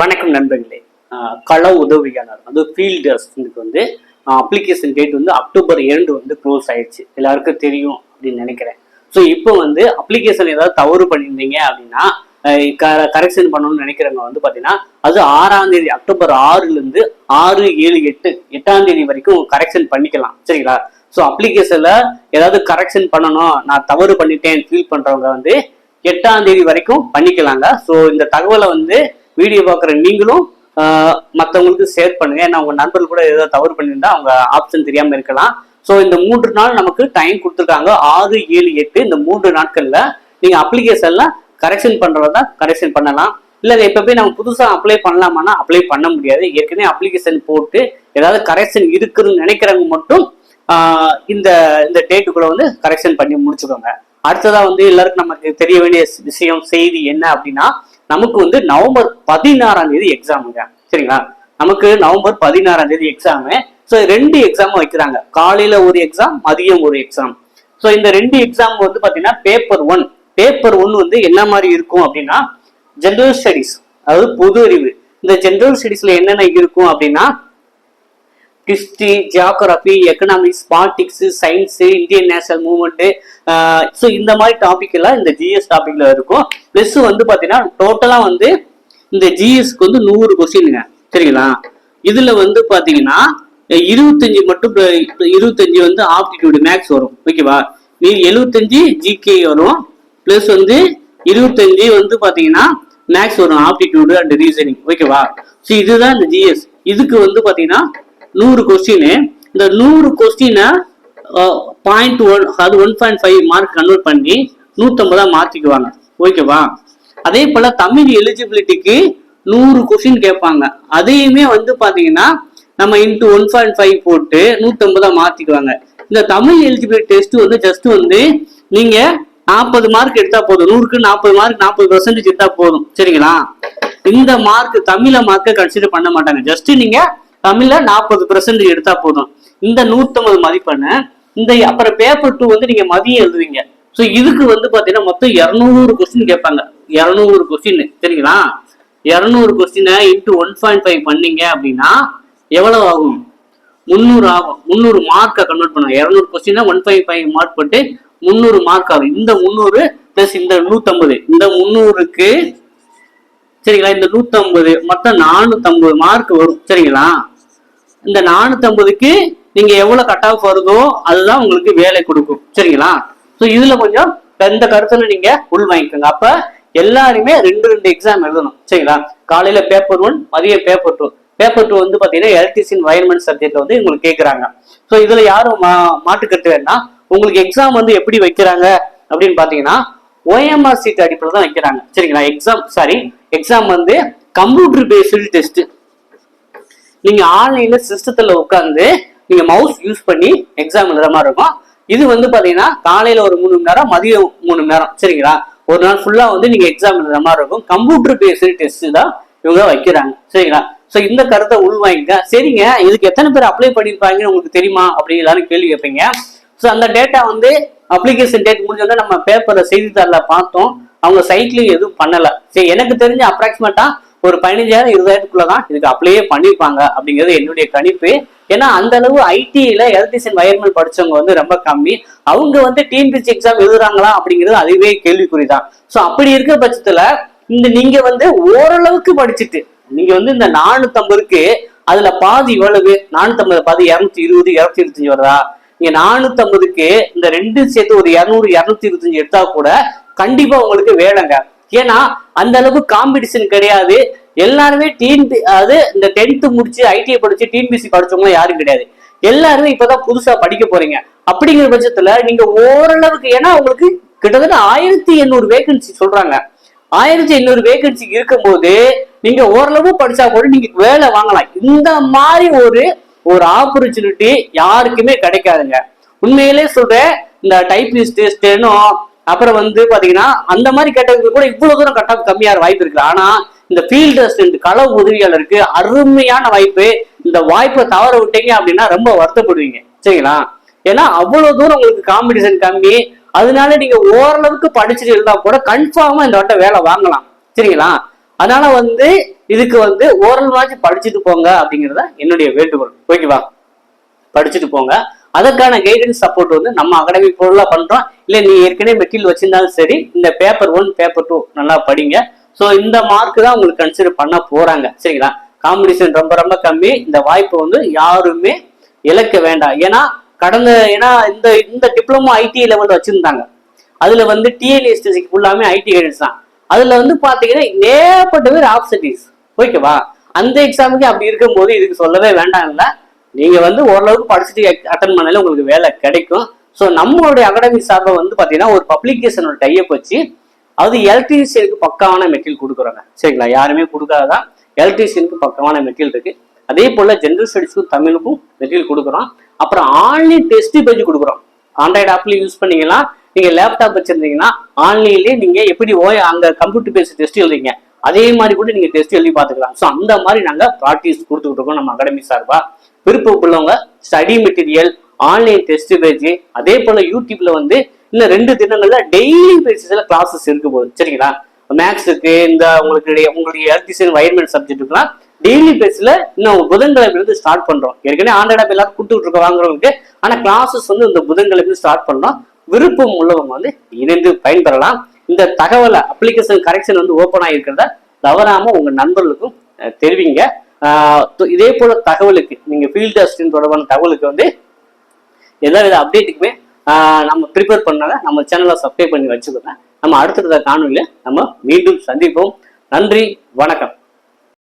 வணக்கம் நண்பர்களே. கள உதவியாளர் அது ஃபீல்டு அசிஸ்டன்ட்க்கு வந்து அப்ளிகேஷன் டேட் வந்து அக்டோபர் இரண்டு வந்து க்ளோஸ் ஆயிடுச்சு. எல்லாருக்கும் தெரியும் அப்படின்னு நினைக்கிறேன். ஸோ இப்போ வந்து அப்ளிகேஷன் ஏதாவது தவறு பண்ணியிருந்தீங்க அப்படின்னா கரெக்ஷன் பண்ணணும்னு நினைக்கிறவங்க வந்து பார்த்தீங்கன்னா அது ஆறாம் தேதி அக்டோபர் ஆறுலேருந்து ஆறு ஏழு எட்டு எட்டாம் தேதி வரைக்கும் கரெக்ஷன் பண்ணிக்கலாம். சரிங்களா? ஸோ அப்ளிகேஷனில் ஏதாவது கரெக்ஷன் பண்ணணும் நான் தவறு பண்ணிட்டேன் ஃபீல் பண்ணுறவங்க வந்து எட்டாம் தேதி வரைக்கும் பண்ணிக்கலாங்க. ஸோ இந்த தகவலை வந்து வீடியோ பார்க்குற நீங்களும் மற்றவங்களுக்கு மத்தவங்களுக்கு ஷேர் பண்ணுங்க. ஏன்னா உங்க நண்பர்கள் கூட ஏதாவது தவறு பண்ணியிருந்தா அவங்க ஆப்ஷன் தெரியாம இருக்கலாம். ஸோ இந்த மூன்று நாள் நமக்கு டைம் கொடுத்துருக்காங்க. ஆறு ஏழு எட்டு இந்த மூன்று நாட்கள்ல நீங்க அப்ளிகேஷன்ல கரெக்ஷன் பண்றதா கரெக்ஷன் பண்ணலாம். இல்லை இப்போ போய் நம்ம புதுசா அப்ளை பண்ணலாமான்னா அப்ளை பண்ண முடியாது. ஏற்கனவே அப்ளிகேஷன் போட்டு ஏதாவது கரெக்ஷன் இருக்குன்னு நினைக்கிறவங்க மட்டும் இந்த இந்த டேட்டுக்குள்ள வந்து கரெக்ஷன் பண்ணி முடிச்சுக்கோங்க. அடுத்ததாக வந்து எல்லாருக்கும் நமக்கு தெரிய வேண்டிய விஷயம் செய்தி என்ன அப்படின்னா நமக்கு வந்து நவம்பர் பதினாறாம் தேதி எக்ஸாமுங்க சரிங்களா? நமக்கு நவம்பர் பதினாறாம் தேதி எக்ஸாமு ஸோ ரெண்டு எக்ஸாமும் வைக்கிறாங்க. காலையில ஒரு எக்ஸாம் மதியம் ஒரு எக்ஸாம் ஸோ இந்த ரெண்டு எக்ஸாம் வந்து பாத்தீங்கன்னா பேப்பர் ஒன் பேப்பர் ஒன் வந்து என்ன மாதிரி இருக்கும் அப்படின்னா ஜென்ரல் ஸ்டடிஸ் அதாவது பொது அறிவு. இந்த ஜென்ரல் ஸ்டடிஸ்ல என்னென்ன இருக்கும் அப்படின்னா history geography economics politics science Indian national movement so இந்த மாதிரி டாபிக் எல்லாம் இந்த ஜிஎஸ் டாபிக்ல இருக்கும். ப்ளஸ் வந்து பாத்தீங்கன்னா டோட்டலா வந்து இந்த ஜிஎஸ்க்கு வந்து நூறு கொஸ்டின்ங்க சரிங்களா? இதுல வந்து பாத்தீங்கன்னா இருபத்தஞ்சு மட்டும் இருபத்தஞ்சு வந்து ஆப்டிடியூடு மேக்ஸ் வரும். ஓகேவா நீ எழுபத்தஞ்சு ஜிகே வரும். ப்ளஸ் வந்து இருபத்தஞ்சு வந்து பாத்தீங்கன்னா மேக்ஸ் வரும் ஆப்டிடியூடு அண்ட் ரீசனிங் ஓகேவா ஸோ இதுதான் இந்த ஜிஎஸ் இதுக்கு வந்து பாத்தீங்கன்னா நூறு கொஸ்டின் இந்த நூறு கொஸ்டினை பாயிண்ட் ஒன் அது one point five mark convert பண்ணி நூற்றம்பதாக மாற்றிக்குவாங்க ஓகேவா? அதே போல் தமிழ் எலிஜிபிலிட்டிக்கு நூறு கொஷின் கேட்பாங்க. அதையுமே வந்து பார்த்தீங்கன்னா நம்ம இன்ட்டு ஒன் பாயிண்ட் ஃபைவ் போட்டு நூற்றம்பதாக மாற்றிக்குவாங்க இந்த தமிழ் எலிஜிபிலிட்டி டெஸ்ட் வந்து ஜஸ்ட் வந்து நீங்கள் நாற்பது மார்க் எடுத்தால் போதும். நூறுக்கு நாற்பது மார்க் நாற்பது பர்சன்டேஜ் எடுத்தால் போதும். சரிங்களா? இந்த மார்க் தமிழ மார்க்கை கன்சிடர் பண்ண மாட்டாங்க. ஜஸ்ட் நீங்கள் தமிழில் நாற்பது பெர்சன்டேஜ் எடுத்தால் போதும். இந்த நூற்றம்பது மதிப்பெண்ணை இந்த அப்புறம் பேப்பர் டூ வந்து நீங்க மதியம் எழுதுவீங்க. ஸோ இதுக்கு வந்து பாத்தீங்கன்னா மொத்தம் இரநூறு கொஸ்டின் கேட்பாங்க. இரநூறு கொஸ்டின் சரிங்களா? இரநூறு கொஸ்டினை இன்ட்டு ஒன் பாயிண்ட் ஃபைவ் பண்ணீங்க அப்படின்னா எவ்வளவு ஆகும்? முந்நூறு ஆகும். முந்நூறு மார்க்கை கன்வெர்ட் பண்ணுங்க. இரநூறு கொஸ்டினா ஒன் ஃபைவ் ஃபைவ் மார்க் போட்டு முந்நூறு மார்க் ஆகும். இந்த முந்நூறு பிளஸ் இந்த நூத்தம்பது. இந்த முந்நூறுக்கு சரிங்களா? இந்த நூத்தம்பது மொத்தம் நானூத்தம்பது மார்க் வரும். சரிங்களா? இந்த நானூத்தம்பதுக்கு நீங்க எவ்வளவு கட் ஆஃப் வருதோ அதுதான் உங்களுக்கு வேலை கொடுக்கும். சரிங்களா? ஸோ இதுல கொஞ்சம் இந்த கருத்துல நீங்க உள் வாங்கிக்கோங்க. அப்ப எல்லாருமே ரெண்டு ரெண்டு எக்ஸாம் எழுதணும். சரிங்களா? காலையில பேப்பர் ஒன் மதியம் பேப்பர் டூ பேப்பர் டூ வந்து பாத்தீங்கன்னா எலக்ட்ரிசின் என்வாயன்மெண்ட் சப்ஜெக்ட்ல வந்து உங்களுக்கு கேட்கறாங்க ஸோ இதுல யாரும் மா மாட்டுக்கருத்து வேணா உங்களுக்கு எக்ஸாம் வந்து எப்படி வைக்கிறாங்க அப்படின்னு பாத்தீங்கன்னா ஓஎம்ஆர் சீட் அடிப்படையில் தான் வைக்கிறாங்க. சரிங்களா? எக்ஸாம் சாரி எக்ஸாம் வந்து கம்ப்யூட்டர் பேஸ்டு டெஸ்ட் நீங்க ஆன்லைன்ல சிஸ்டத்துல உட்காந்து நீங்கள் மவுஸ் யூஸ் பண்ணி எக்ஸாம் எழுதுற மாதிரி இருக்கும். இது வந்து பார்த்தீங்கன்னா காலையில் ஒரு மூணு மணி நேரம் மதியம் மூணு மணி நேரம். சரிங்களா? ஒரு நாள் ஃபுல்லாக வந்து நீங்கள் எக்ஸாம் எழுதுற மாதிரி இருக்கும். கம்ப்யூட்டர் பேஸ்டு டெஸ்ட் தான் இவங்க வைக்கிறாங்க. சரிங்களா? ஸோ இந்த கருத்தை உள்வாங்கிக்க. சரிங்க இதுக்கு எத்தனை பேர் அப்ளை பண்ணியிருப்பாங்கன்னு உங்களுக்கு தெரியுமா? அப்படின்னு எல்லாரும் கேள்வி கேட்பீங்க. ஸோ அந்த டேட்டா வந்து அப்ளிகேஷன் டேட் முடிஞ்சோடனே நம்ம பேப்பரில் செய்தித்தாளில் பார்த்தோம். அவங்க சைட்லையும் எதுவும் பண்ணலை. சரி எனக்கு தெரிஞ்ச அப்ராக்சிமேட்டாக ஒரு பதினஞ்சாயிரம் இருபதாயிரத்துக்குள்ள தான் இதுக்கு அப்ளையே பண்ணியிருப்பாங்க அப்படிங்கிறது என்னுடைய கணிப்பு. ஏன்னா அந்த அளவு ஐடியில எலக்ட்ரிஷியன் வயர்மெண்ட் படிச்சவங்க வந்து ரொம்ப கம்மி. அவங்க வந்து டிஎன்பிசி எக்ஸாம் எழுதுறாங்களா அப்படிங்கிறது அதுவே கேள்விக்குறிதான். ஸோ அப்படி இருக்கிற பட்சத்துல இந்த நீங்க வந்து ஓரளவுக்கு படிச்சுட்டு நீங்க வந்து இந்த நானூத்தம்பதுக்கு அதுல பாதி இவ்வளவு நானூத்தம்பது பாதி இருநூத்தி இருபது இருநூத்தி இருபத்தஞ்சு வருதா? நீங்க நானூத்தம்பதுக்கு இந்த ரெண்டு சேர்த்து ஒரு இருநூறு இருநூத்தி இருபத்தஞ்சு எடுத்தா கூட கண்டிப்பா உங்களுக்கு வேணுங்க ஏன்னா அந்த அளவு காம்படிஷன் கிடையாது. எல்லாருமே டிஎன்பி அதாவது இந்த டென்த்து முடிச்சு ஐடிஐ படிச்சு டிஎன்பிசி படிச்சவங்க யாரும் கிடையாது. எல்லாருமே இப்பதான் புதுசா படிக்க போறீங்க. அப்படிங்கிற பட்சத்துல நீங்க ஓரளவுக்கு ஏன்னா உங்களுக்கு கிட்டத்தட்ட ஆயிரத்தி எண்ணூறு வேகன்சி சொல்றாங்க. ஆயிரத்தி எண்ணூறு வேகன்சி இருக்கும்போது நீங்க ஓரளவு படிச்சா கூட நீங்க வேலை வாங்கலாம். இந்த மாதிரி ஒரு ஒரு ஆப்பர்ச்சுனிட்டி யாருக்குமே கிடைக்காதுங்க. உண்மையிலே சொல்றேன் இந்த டைப்பிஸ்ட் ஸ்டெனோ அப்புறம் வந்து பாத்தீங்கன்னா அந்த மாதிரி கேட்டவங்க கூட இவ்வளவு தூரம் கட் ஆஃப் கம்மியாக வாய்ப்பு இருக்கு ஆனா இந்த ஃபீல்டு அசிஸ்டன்ட் கள உதவியாளருக்கு அருமையான வாய்ப்பு. இந்த வாய்ப்பை தவற விட்டீங்க அப்படின்னா ரொம்ப வருத்தப்படுவீங்க. சரிங்களா? ஏன்னா அவ்வளவு தூரம் உங்களுக்கு காம்படிஷன் கம்மி. அதனால நீங்க ஓரளவுக்கு படிச்சுட்டு இருந்தா கூட கன்ஃபார்மா இந்த வட்ட வேலை வாங்கலாம். சரிங்களா? அதனால வந்து இதுக்கு வந்து ஓரளவாச்சும் படிச்சுட்டு போங்க அப்படிங்கிறத என்னுடைய வேண்டுகோள். ஓகேவா? படிச்சுட்டு போங்க. அதற்கான கைடன்ஸ் சப்போர்ட் வந்து நம்ம அகாடமி பொருளாக பண்றோம். இல்லை நீ ஏற்கனவே மெட்டீரியல் வச்சிருந்தாலும் சரி இந்த பேப்பர் ஒன் பேப்பர் டூ நல்லா படிங்க. ஸோ இந்த மார்க் தான் உங்களுக்கு கன்சிடர் பண்ண போறாங்க. சரிங்களா? காம்படிஷன் ரொம்ப ரொம்ப கம்மி. இந்த வாய்ப்பை வந்து யாருமே இழக்க வேண்டாம். ஏன்னா கடந்த ஏன்னா இந்த இந்த டிப்ளமோ ஐடி லெவல் வச்சிருந்தாங்க. அதுல வந்து டிஎன்எஸ்டிசிக்கு ஃபுல்லாமே ஐடி கைடன்ஸ் தான். அதுல வந்து பாத்தீங்கன்னா ஏகப்பட்ட பேர் ஆப்சன்டீஸ் ஓகேவா அந்த எக்ஸாமுக்கு அப்படி இருக்கும்போது இதுக்கு சொல்லவே வேண்டாம்ல நீங்க வந்து ஓரளவுக்கு படிச்சுட்டு அட்டன் பண்ணாலே உங்களுக்கு வேலை கிடைக்கும். ஸோ நம்மளுடைய அகாடமி சார்பை வந்து பாத்தீங்கன்னா ஒரு பப்ளிகேஷனோட டைப் வச்சு அது எலக்ட்ரீஷியனுக்கு பக்காவான மெட்டீரியல் கொடுக்குறாங்க. சரிங்களா? யாருமே கொடுக்காதான் எலக்ட்ரீஷியனுக்கு பக்காவான மெட்டீரியல் இருக்கு. அதே போல ஜென்ரல் ஸ்டடிஸ்க்கும் தமிழுக்கும் மெட்டீரியல் கொடுக்குறோம். அப்புறம் ஆன்லைன் டெஸ்ட் பேஜ் கொடுக்குறோம். ஆண்ட்ராய்டு ஆப்ல யூஸ் பண்ணீங்கன்னா நீங்க லேப்டாப் வச்சிருந்தீங்கன்னா ஆன்லைன்லேயே நீங்க எப்படி ஓய் அங்க கம்ப்யூட்டர் பேஸ் டெஸ்ட் எழுதுறீங்க அதே மாதிரி கூட நீங்க டெஸ்ட் எழுதி பார்த்துக்கலாம். ஸோ அந்த மாதிரி நாங்க ப்ராக்டிஸ் கொடுத்துக்கிட்டு இருக்கோம் நம்ம அகாடமி சார்பா. விருப்பம் உள்ளவங்க study material online test page அதே போல யூடியூப்ல வந்து இன்னும் ரெண்டு தினங்கள்ல டெய்லி பேசிஸ்ல கிளாஸஸ் இருக்கு போகுது. சரிங்களா? மேக்ஸுக்கு இந்த உங்களுக்கு உங்களுடைய எலக்ட்ரிஷியன் வயர்மெண்ட் சப்ஜெக்ட்டுக்குலாம் டெய்லி பேஸ்ல இன்னும் புதன்கிழமை இருந்து ஸ்டார்ட் பண்றோம். ஏற்கனவே ஆண்ட்ராய்ட் ஆப் எல்லாரும் கொடுத்துட்டு இருக்க வாங்குறவங்களுக்கு ஆனா கிளாஸஸ் வந்து இந்த புதன்கிழமை ஸ்டார்ட் பண்ணோம் விருப்பம் உள்ளவங்க வந்து இணைந்து பயன்பெறலாம். இந்த தகவலை அப்ளிகேஷன் கரெக்ஷன் வந்து ஓப்பன் ஆகிருக்கிறத தவறாம உங்க நண்பர்களுக்கும் தெரிவிங்க. இதே போல தகவலுக்கு நீங்க ஃபீல்ட் டெஸ்டின் தொடர்பான தகவலுக்கு வந்து எல்லா வித அப்டேட்டுக்குமே ஆஹ், நம்ம ப்ரிப்பேர் பண்ணாங்க நம்ம சேனலை சப்ஸ்கிரைப் பண்ணி வச்சுக்கோங்க. நம்ம அடுத்தடுத்த காணொலியில் நம்ம மீண்டும் சந்திப்போம். நன்றி வணக்கம்.